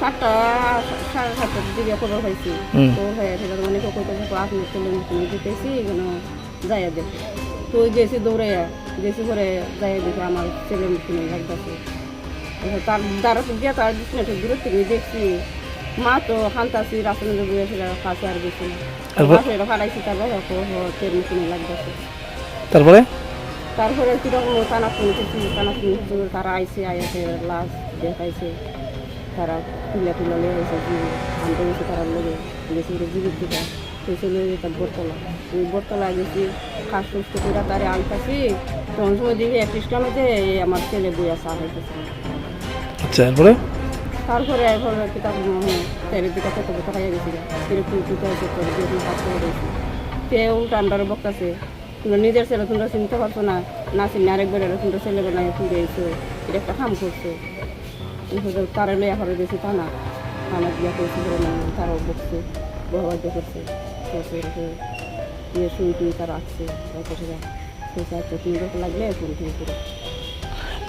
সাতটা সাড়ে সাতটার দিকে খবর হয়েছি তো হয়ে সেটা মানে আপনি দিতেছি এখানে যাইয়া দেখো তো ওই গেছি দৌড়াইয়া গেছি পরে যাইয়া দেখি আমার ছেলে মিটিং লাগতেছে তার দ্বারা গিয়ে তার দিচ্ছি দূরের থেকে দেখছি। মা তো খান্তাছি রাস্তার মধ্যে বসে সেটা কাছে আর গেছি না। তারপর? তারপরে তেল মিটিং লাগতেছে তারপরে? তারপরে কীরকম টানা টানা তারা আইসে আইসে লাশ দেখাইছে। তারা তুলে তুলে লিয়ে গেছে আনতে গেছে তারা লোকে গেছে জীবিত দিকা সেই চলে যেতাম বটতলা। ওই বটতলা গেছি খাস সুস্থ করে তারে আনতাছি। তখন সময় দেখি এক সিস্টেমেতে আমার ছেলে বইয়া চা হইতেছে আচ্ছা এরপরে? তারপরে এরপরে কিতাব তেলের দিকে কত কথা খাইয়া গেছি। কীরকম কুতে আছে করে দিয়ে কাজ করে দিয়েছি সে উল্টা আন্ডারে বকতাছে। তোমরা নিজের ছেলে তোমরা চিনতে পারছ না? না চিনি আরেকবার তোমরা ছেলে বানায় ফিরে এসো। এটা একটা কাম করছে। তারা লইয়া করে দিয়েছে তা না থানা দিয়া করেছে তারাও বকছে বহাবাদ্য করছে ইয়ে শুই টুই তারা আসছে আচ্ছা তুমি যখন লাগলে ফোন ফোন করে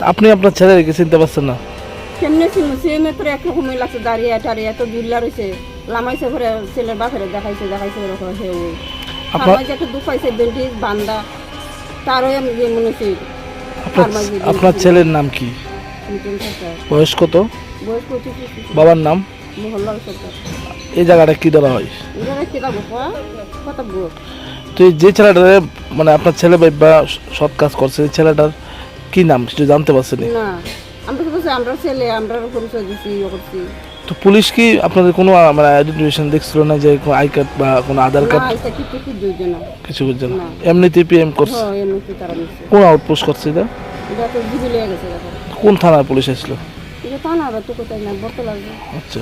আপনি আপনার ছেলেকে চিনতে পারছেন না কেমনে ছিল সে মাত্র একরকমই লাগছে দাঁড়িয়ে টাড়িয়ে এত দুল্লা রয়েছে লামাইছে ঘরে ছেলের বাপের দেখাইছে দেখাইছে ওরকম হে ওই আপনার- আমার একটা দুঃখ পাইছে বান্দা তারও আমি মনে হচ্ছে আপনার আপনার ছেলের নাম কি বয়স কত? বাবার নাম? এই জায়গাটা কি ধরা হয়? তো এই যে ছেলেটারে মানে আপনার ছেলে বা সৎ কাজ করছে এই ছেলেটার কি নাম? সেটা জানতে পারছেন। না আমরা তো আমরা ছেলে আমরা পরিচয় দিছি করছি। তো পুলিশ কি আপনাদের কোনো মানে আইডেন্টিফিকেশন দেখছিল না যে কোনো আই কার্ড বা কোনো আধার কার্ড? কিছু বুঝছে না। এমনিতে পিএম করছে? হ্যাঁ কোন আউটপোস্ট করছে এটা? কোন থানার পুলিশ আসলো বর্তলা আচ্ছা।